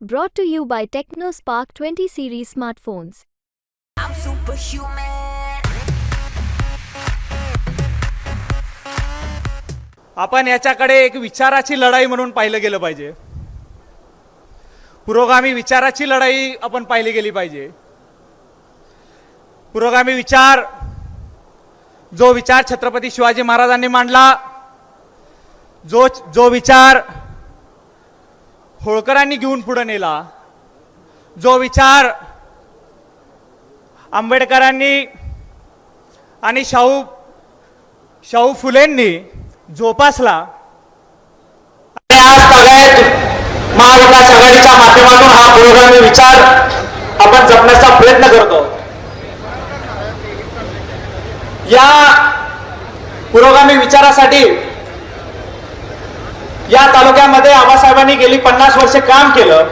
Brought to you by TechnoSpark 20 series smartphones. I'm superhuman. आपण याच्याकडे एक विचाराची लढाई म्हणून पाहिलं गेलं पाहिजे पुरोगामी विचाराची लढाई आपण पाहिली गेली पाहिजे पुरोगामी विचार जो विचार छत्रपती शिवाजी महाराजांनी मांडला जो जो विचार होळकरांनी घेऊन पुढे नेला. जो विचार आंबेडकरांनी आणि शाहू शाहू फुलेंनी जोपासला आणि आज बागायत महाविकास आघाडीच्या माध्यमातून हा पुरोगामी विचार आपण जपण्याचा प्रयत्न करतो. या पुरोगामी विचारासाठी या तालुक्यामध्ये आबासाहेबांनी गेली पन्नास वर्षे काम केलं.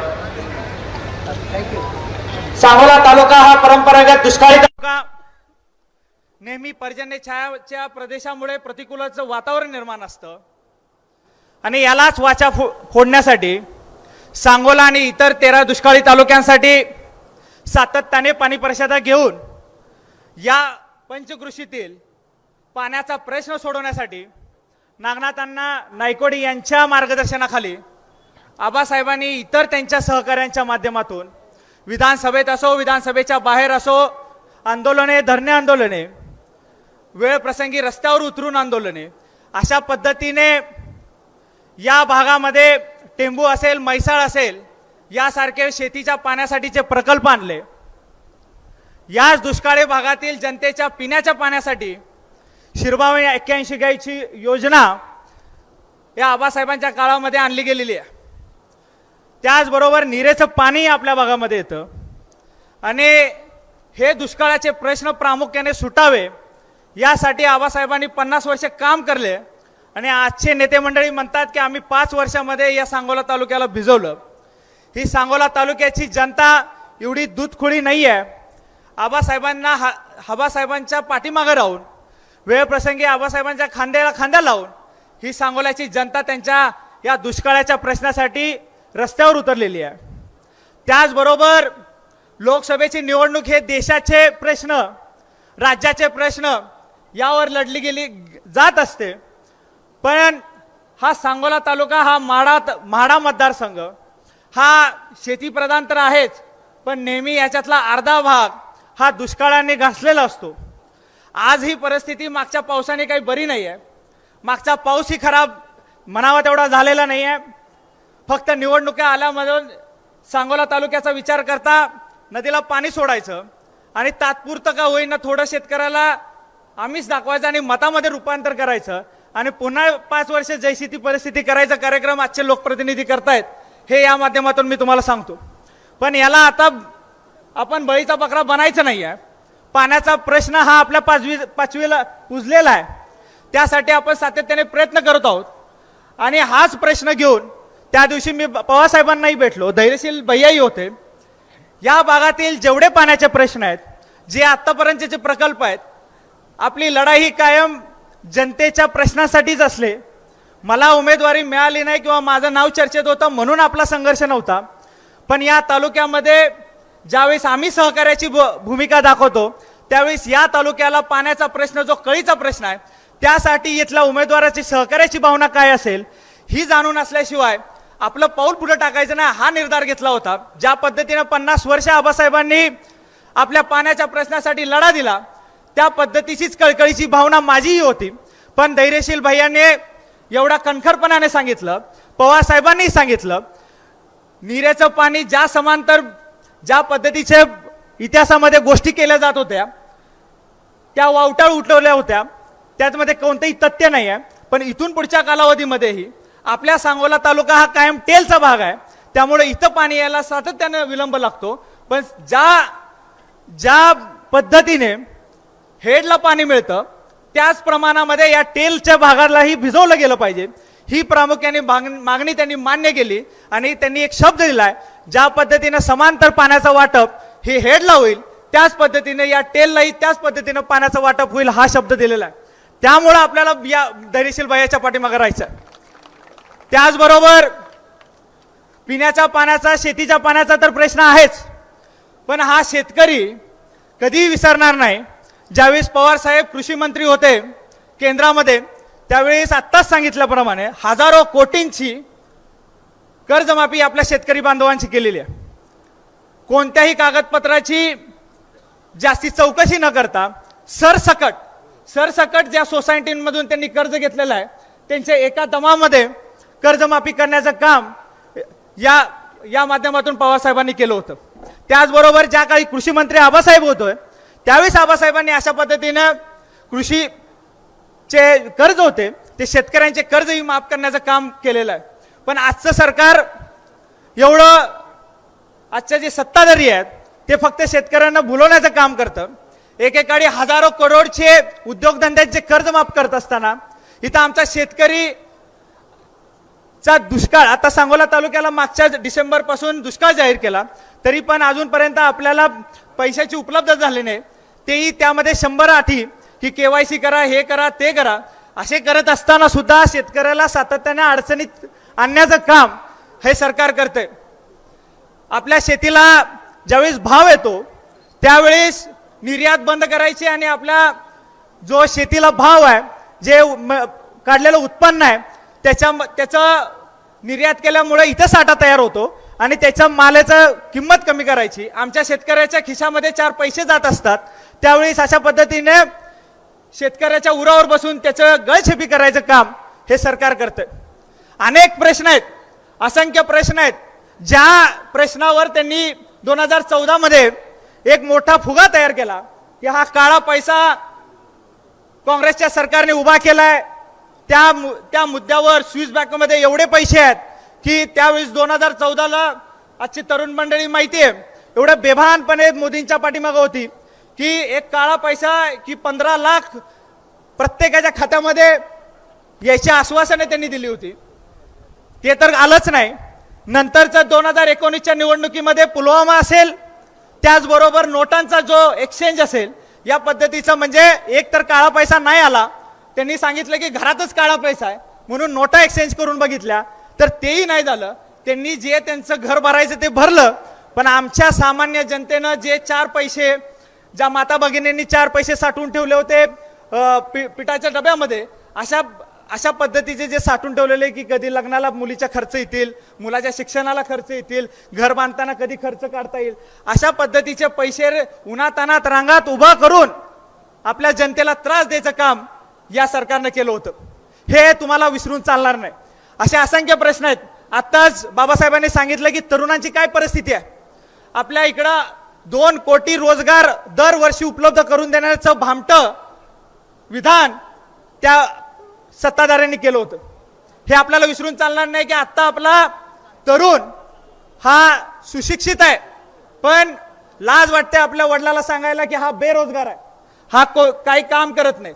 सांगोला तालुका हा परंपरागत दुष्काळी तालुका. नेहमी पर्जन्य छायाच्या प्रदेशामुळे प्रतिकूलाचं वातावरण निर्माण असतं. आणि यालाच वाचा फो फोडण्यासाठी सांगोला आणि इतर तेरा दुष्काळी तालुक्यांसाठी सातत्याने पाणी परिषदा घेऊन या पंचकृषीतील पाण्याचा प्रश्न सोडवण्यासाठी नागनाथांना नायकोडी यांच्या मार्गदर्शनाखाली आबासाहेबांनी इतर त्यांच्या सहकाऱ्यांच्या माध्यमातून विधानसभेत असो विधानसभेच्या बाहेर असो आंदोलने धरणे आंदोलने वेळप्रसंगी रस्त्यावर उतरून आंदोलने अशा पद्धतीने या भागामध्ये टेंबू असेल म्हैसाळ असेल यासारखे शेतीच्या पाण्यासाठीचे प्रकल्प आणले याच दुष्काळी भागातील जनतेच्या पिण्याच्या पाण्यासाठी शिरभावे एक्क्याऐंशी गायची योजना या आबासाहेबांच्या काळामध्ये आणली गेलेली आहे. त्याचबरोबर निरेचं पाणी आपल्या भागामध्ये येतं. आणि हे दुष्काळाचे प्रश्न प्रामुख्याने सुटावे यासाठी आबासाहेबांनी पन्नास वर्ष काम करले. आणि आजचे नेते मंडळी म्हणतात की आम्ही पाच वर्षामध्ये या सांगोला तालुक्याला भिजवलं. ही सांगोला तालुक्याची जनता एवढी दूधखोळी नाही आहे आबासाहेबांना हा आबासाहेबांच्या पाठीमागं राहून वेळप्रसंगी आबासाहेबांच्या खांद्याला खांदा लावून ही सांगोल्याची जनता त्यांच्या या दुष्काळाच्या प्रश्नासाठी रस्त्यावर उतरलेली आहे. त्याचबरोबर लोकसभेची निवडणूक हे देशाचे प्रश्न राज्याचे प्रश्न यावर लढली गेली जात असते. पण हा सांगोला तालुका हा माडा म्हाडा मतदारसंघ हा शेतीप्रधान तर आहेच पण नेहमी याच्यातला अर्धा भाग हा दुष्काळाने घासलेला असतो. आज ही परिस्थिती मागच्या पावसाने काही बरी नाही आहे मागचा पाऊसही खराब म्हणावा तेवढा झालेला नाही आहे फक्त निवडणुका आल्यामधून सांगोला तालुक्याचा विचार करता नदीला पाणी सोडायचं आणि तात्पुरतं का होईना थोडं शेतकऱ्याला आम्हीच दाखवायचं आणि मतामध्ये रूपांतर करायचं आणि पुन्हा पाच वर्ष जैशी ती परिस्थिती करायचा कार्यक्रम आजचे लोकप्रतिनिधी करतायत हे या माध्यमातून मी तुम्हाला सांगतो. पण याला आता आपण बळीचा बकरा बनायचं नाही आहे पाण्याचा प्रश्न हा आपल्या पाचवी पाचवीला पुजलेला आहे. त्यासाठी आपण सातत्याने प्रयत्न करत आहोत. आणि हाच प्रश्न घेऊन त्या दिवशी मी पवारसाहेबांनाही भेटलो. धैर्यशील भैयाही होते. या भागातील जेवढे पाण्याचे प्रश्न आहेत जे आत्तापर्यंतचे जे प्रकल्प आहेत आपली लढाई ही कायम जनतेच्या प्रश्नासाठीच असले मला उमेदवारी मिळाली नाही किंवा माझं नाव चर्चेत होतं म्हणून आपला संघर्ष नव्हता. पण या तालुक्यामध्ये ज्यावेळेस आम्ही सहकार्याची भू- भूमिका दाखवतो त्यावेळेस या तालुक्याला पाण्याचा प्रश्न जो कळीचा प्रश्न आहे त्यासाठी इथल्या उमेदवाराची सहकार्याची भावना काय असेल ही जाणून असल्याशिवाय आपलं पाऊल पुढे टाकायचं नाही हा निर्धार घेतला होता. ज्या पद्धतीनं पन्नास वर्ष आबासाहेबांनी आपल्या पाण्याच्या प्रश्नासाठी लढा दिला त्या पद्धतीचीच कळकळीची भावना माझीही होती. पण धैर्यशील भैयाने एवढा कणखरपणाने सांगितलं पवार साहेबांनी सांगितलं निरेचं पाणी ज्या समांतर ज्या पद्धतीचे इतिहासामध्ये गोष्टी केल्या जात होत्या त्या वावटाळ उठवल्या होत्या त्याचमध्ये कोणतंही तथ्य नाही आहे पण इथून पुढच्या कालावधीमध्येही आपल्या सांगोला तालुका हा कायम टेलचा भाग आहे. त्यामुळे इथं पाणी यायला सातत्याने विलंब लागतो. पण ज्या ज्या पद्धतीने हेडला पाणी मिळतं त्याच प्रमाणामध्ये या टेलच्या भागालाही भिजवलं गेलं पाहिजे. ही प्रामुख्याने माग- मागणी त्यांनी मान्य केली आणि त्यांनी एक शब्द दिलाय ज्या पद्धतीनं समांतर पाण्याचं वाटप हे हेडला होईल त्याच पद्धतीने या टेललाही त्याच पद्धतीनं पाण्याचं वाटप होईल हा शब्द दिलेला आहे. त्यामुळं आपल्याला या धैर्यशील बायाच्या पाठीमागे राहायचं त्याचबरोबर पिण्याच्या पाण्याचा शेतीच्या पाण्याचा तर प्रश्न आहेच पण हा शेतकरी कधीही विसरणार नाही. ज्यावेळेस पवार साहेब कृषी मंत्री होते केंद्रामध्ये त्यावेळेस आत्ताच सांगितल्याप्रमाणे हजारो कोटींची कर्जमाफी आपल्या शेतकरी बांधवांची केलेली आहे. कोणत्याही कागदपत्राची जास्ती चौकशी न करता सरसकट सरसकट ज्या सोसायटींमधून त्यांनी कर्ज घेतलेलं आहे त्यांच्या एका दमामध्ये कर्जमाफी करण्याचं काम या या माध्यमातून पवारसाहेबांनी केलं होतं. त्याचबरोबर ज्या काळी कृषी मंत्री आबासाहेब होतोय त्यावेळेस आबासाहेबांनी अशा पद्धतीनं कृषी जे कर्ज होते ते शेतकऱ्यांचे कर्जही माफ करण्याचं काम केलेलं आहे. पण आजचं सरकार एवढं आजच्या जे सत्ताधारी आहेत ते फक्त शेतकऱ्यांना भुलवण्याचं काम करतं. एकेकाळी हजारो करोडचे उद्योगधंद्यांचे कर्ज माफ करत असताना इथं आमचा शेतकरी चा दुष्काळ आता सांगोला तालुक्याला मागच्या डिसेंबरपासून दुष्काळ जाहीर केला तरी पण अजूनपर्यंत आपल्याला पैशाची उपलब्ध झाली नाही. तेही त्यामध्ये शंभर आठी की केवायसी करा हे करा ते करा. असे करत असताना सुद्धा शेतकऱ्याला सातत्याने अडचणीत आणण्याचं काम हे सरकार करते आपल्या शेतीला ज्यावेळेस भाव येतो त्यावेळेस निर्यात बंद करायची आणि आपल्या जो शेतीला भाव आहे जे म- काढलेलं उत्पन्न आहे त्याच्या त्याचं निर्यात केल्यामुळे इथं साठा तयार होतो आणि त्याच्या मालाचं किंमत कमी करायची. आमच्या शेतकऱ्याच्या खिशामध्ये चार पैसे जात असतात. त्यावेळेस अशा पद्धतीने शेतकऱ्याच्या उरावर बसून त्याचं गळछेपी करायचं काम हे सरकार करतं अनेक प्रश्न आहेत असंख्य प्रश्न आहेत. ज्या प्रश्नावर त्यांनी दोन हजार चौदामध्ये एक मोठा फुगा तयार केला की हा काळा पैसा काँग्रेसच्या सरकारने उभा केलाय. त्या मु- त्या मुद्द्यावर स्विस बँकमध्ये एवढे पैसे आहेत की त्यावेळेस दोन हजार चौदाला आजची तरुण मंडळी माहिती आहे एवढं बेभानपणे मोदींच्या पाठीमागं होती. की एक काळा पैसा की पंधरा लाख प्रत्येकाच्या खात्यामध्ये याची आश्वासने त्यांनी दिली होती. ते तर आलंच नाही. नंतरचं दोन हजार एकोणीसच्या निवडणुकीमध्ये पुलवामा असेल त्याचबरोबर नोटांचा जो एक्सचेंज असेल या पद्धतीचं म्हणजे एक तर काळा पैसा नाही आला. त्यांनी सांगितलं की घरातच काळा पैसा आहे म्हणून नोटा एक्सचेंज करून बघितल्या. तर तेही नाही झालं. त्यांनी जे त्यांचं घर भरायचं ते भरलं. पण आमच्या सामान्य जनतेनं जे चार पैसे ज्या माता भगिनींनी चार पैसे साठवून ठेवले होते पि- पिठाच्या डब्यामध्ये अशा अशा पद्धतीचे जे साठवून ठेवलेले की कधी लग्नाला मुलीच्या खर्च येतील मुलाच्या शिक्षणाला खर्च येतील घर बांधताना कधी खर्च काढता येईल अशा पद्धतीचे पैसे उन्हातानात रांगात उभा करून आपल्या जनतेला त्रास द्यायचं काम या सरकारनं केलं होतं. हे तुम्हाला विसरून चालणार नाही. असे असंख्य प्रश्न आहेत. आत्ताच बाबासाहेबांनी सांगितलं की तरुणांची काय परिस्थिती आहे? आपल्या इकडं दोन कोटी रोजगार दरवर्षी उपलब्ध करून देण्याचं भामटं विधान त्या सत्ताधाऱ्यांनी केलं होतं. हे आपल्याला विसरून चालणार नाही की आत्ता आपला तरुण हा सुशिक्षित आहे. पण लाज वाटते आपल्या वडिलाला सांगायला की हा बेरोजगार आहे. हा को काही काम करत नाही.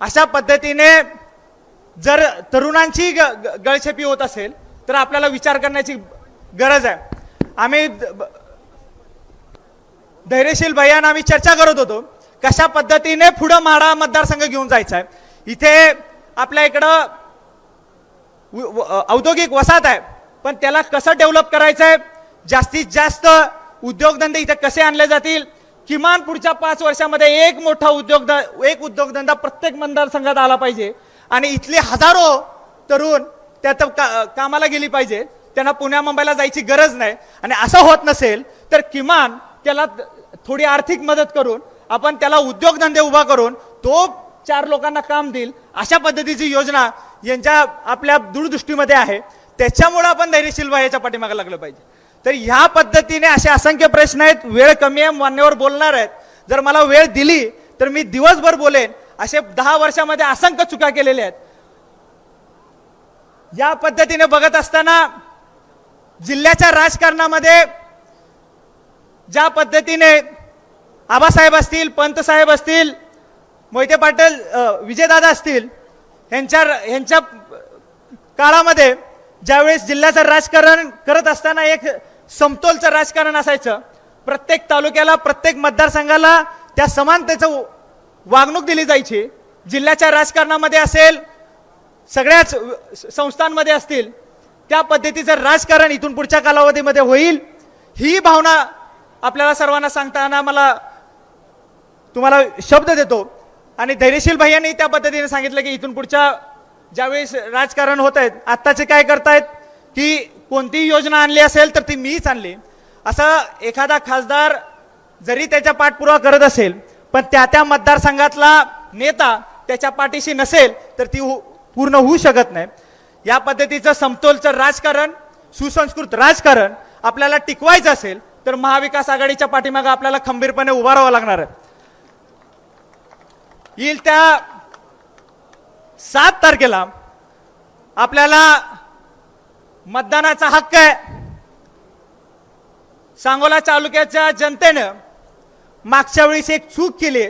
अशा पद्धतीने जर तरुणांची ग- ग- गळछेपी होत असेल तर आपल्याला विचार करण्याची गरज आहे. आम्ही धैर्यशील भैयानं आम्ही चर्चा करत होतो. कशा पद्धतीने पुढं माडा मतदारसंघ घेऊन जायचा आहे इथे आपल्या इकडं औद्योगिक वसाहत आहे. पण त्याला कसं डेव्हलप करायचं आहे जास्तीत जास्त उद्योगधंदे इथे कसे आणले जातील? किमान पुढच्या पाच वर्षामध्ये एक मोठा उद्योग एक उद्योगधंदा प्रत्येक मतदारसंघात आला पाहिजे. आणि इथले हजारो तरुण त्यात का, कामाला गेली पाहिजे. त्यांना पुण्या मुंबईला जायची गरज नाही. आणि असं होत नसेल तर किमान त्याला थोडी आर्थिक मदत करून आपण त्याला उद्योगधंदे उभा करून तो चार लोकांना काम देईल अशा पद्धतीची योजना यांच्या आपल्या दूरदृष्टीमध्ये आहे. त्याच्यामुळं आपण धैर्यशील याच्या पाठीमागे लागलं पाहिजे. तर ह्या पद्धतीने असे असंख्य प्रश्न आहेत. वेळ कमी आहे मान्यवर बोलणार आहेत. जर मला वेळ दिली तर मी दिवसभर बोलेन. असे दहा वर्षामध्ये असंख्य चुका केलेल्या आहेत. या पद्धतीने बघत असताना जिल्ह्याच्या राजकारणामध्ये ज्या पद्धतीने आबासाहेब असतील पंतसाहेब असतील मोहिते पाटील विजयदादा असतील ह्यांच्या ह्यांच्या काळामध्ये ज्यावेळेस जिल्ह्याचं राजकारण करत असताना एक समतोलचं राजकारण असायचं प्रत्येक तालुक्याला प्रत्येक मतदारसंघाला त्या समानतेचं वागणूक दिली जायची. जिल्ह्याच्या राजकारणामध्ये असेल सगळ्याच संस्थांमध्ये असतील त्या पद्धतीचं राजकारण इथून पुढच्या कालावधीमध्ये होईल ही भावना आपल्याला सर्वांना सांगताना मला तुम्हाला शब्द देतो. आणि धैर्यशील भैयांनी त्या पद्धतीने सांगितलं की इथून पुढच्या ज्यावेळेस राजकारण होत आहेत आत्ताचे काय करतायत की कोणतीही योजना आणली असेल तर ती मीच आणली. असं एखादा खासदार जरी त्याच्या पाठपुरावा करत असेल पण त्या त्या मतदारसंघातला नेता त्याच्या पाठीशी नसेल तर ती हो- पूर्ण होऊ शकत नाही. या पद्धतीचं समतोलचं राजकारण सुसंस्कृत राजकारण आपल्याला टिकवायचं असेल तर महाविकास आघाडीच्या पाठीमागे आपल्याला खंबीरपणे उभा राहावं लागणार. आहे येईल त्या सात तारखेला आपल्याला मतदानाचा हक्क आहे. सांगोला तालुक्याच्या जनतेनं मागच्या वेळेस एक चूक केली.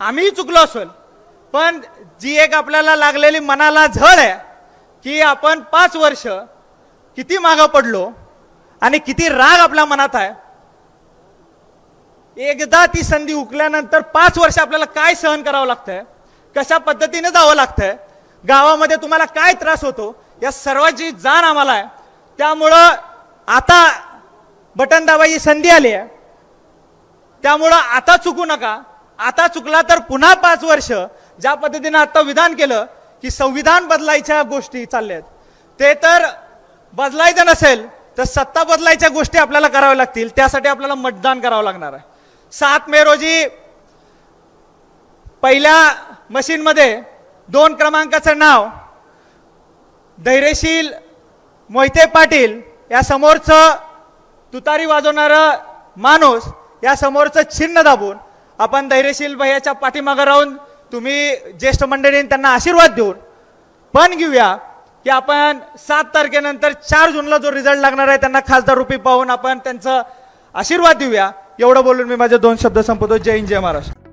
आम्ही चुकलो असेल पण जी एक आपल्याला लागलेली मनाला झळ आहे की आपण पाच वर्ष किती मागं पडलो आणि किती राग आपल्या मनात आहे एकदा ती संधी हुकल्यानंतर पाच वर्ष आपल्याला काय सहन करावं लागतंय? कशा पद्धतीने जावं लागतंय? गावामध्ये तुम्हाला काय त्रास होतो? या सर्वाची जाण आम्हाला आहे. त्यामुळं आता बटन दाबाची संधी आली आहे. त्यामुळं आता चुकू नका. आता चुकला तर पुन्हा पाच वर्ष. ज्या पद्धतीनं आता विधान केलं की संविधान बदलायच्या गोष्टी चालल्या आहेत ते तर बदलायचं नसेल तर सत्ता बदलायच्या गोष्टी आपल्याला कराव्या लागतील. त्यासाठी आपल्याला मतदान करावं लागणार आहे. सात मे रोजी पहिल्या मशीनमध्ये दोन क्रमांकाचं नाव धैर्यशील मोहिते पाटील या समोरचं तुतारी वाजवणारं माणूस या समोरचं छिन्न दाबून आपण धैर्यशील भैयाच्या पाठीमागं राहून तुम्ही ज्येष्ठ मंडळींनी त्यांना आशीर्वाद देऊन पण घेऊया की आपण सात तारखेनंतर चार जूनला जो रिझल्ट लागणार आहे त्यांना खासदार रुपी पाहून आपण त्यांचं आशीर्वाद देऊया. एवढं बोलून मी माझे दोन शब्द संपवतो. जय हिंद जय महाराष्ट्र.